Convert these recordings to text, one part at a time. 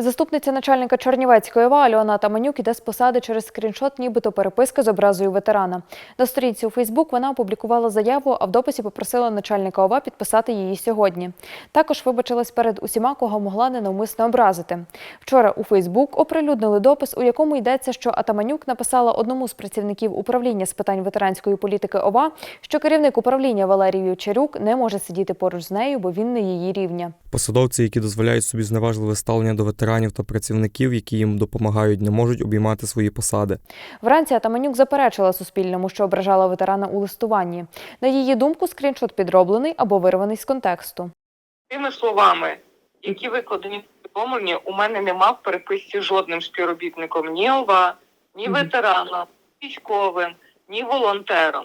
Заступниця начальника Чернівецької ОВА Альона Таманюк іде з посади через скріншот, нібито переписка з образою ветерана. На сторінці у Фейсбук вона опублікувала заяву, а в дописі попросила начальника ОВА підписати її сьогодні. Також вибачилась перед усіма, кого могла ненавмисно образити. Вчора у Фейсбук оприлюднили допис, у якому йдеться, що Атаманюк написала одному з працівників управління з питань ветеранської політики ОВА, що керівник управління Валерій Ючарюк не може сидіти поруч з нею, бо він не її рівня. Посадовці, які дозволяють собі зневажливе ставлення до ветеранів та працівників, які їм допомагають, не можуть обіймати свої посади. Вранці Атаманюк заперечила Суспільному, що ображала ветерана у листуванні. На її думку, скріншот підроблений або вирваний з контексту. Тими словами, які викладені в повідомленні, у мене нема в переписці жодним співробітником ні ОВА, ні ветераном, військовим, ні волонтером.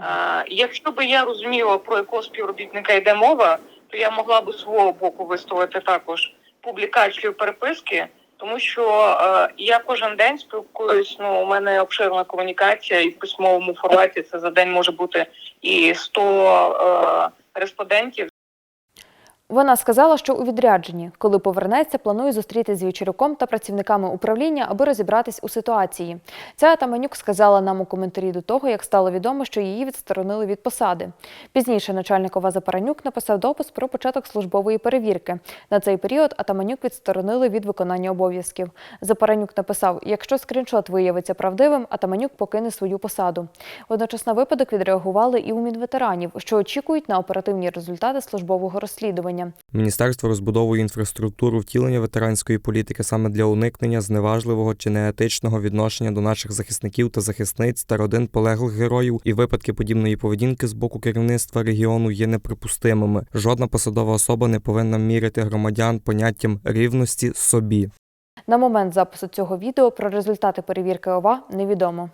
Е, якщо би я розуміла, про якого співробітника йде мова, то я могла би свого боку виставити також публікацію переписки, тому що е, я кожен день спілкуюсь. Ну, у мене обширна комунікація, і в письмовому форматі це за день може бути і 100 е, респондентів. Вона сказала, що у відрядженні, коли повернеться, планує зустрітися з Вічерюком та працівниками управління, аби розібратись у ситуації. Ця Атаманюк сказала нам у коментарі до того, як стало відомо, що її відсторонили від посади. Пізніше начальник ОВА Запаранюк написав допис про початок службової перевірки. На цей період Атаманюк відсторонили від виконання обов'язків. Запаранюк написав: якщо скріншот виявиться правдивим, Атаманюк покине свою посаду. Водночас на випадок відреагували і у Мінветеранів, що очікують на оперативні результати службового розслідування. Міністерство розбудовує інфраструктуру втілення ветеранської політики саме для уникнення зневажливого чи неетичного відношення до наших захисників та захисниць та родин полеглих героїв, і випадки подібної поведінки з боку керівництва регіону є неприпустимими. Жодна посадова особа не повинна міряти громадян поняттям рівності собі. На момент запису цього відео про результати перевірки ОВА невідомо.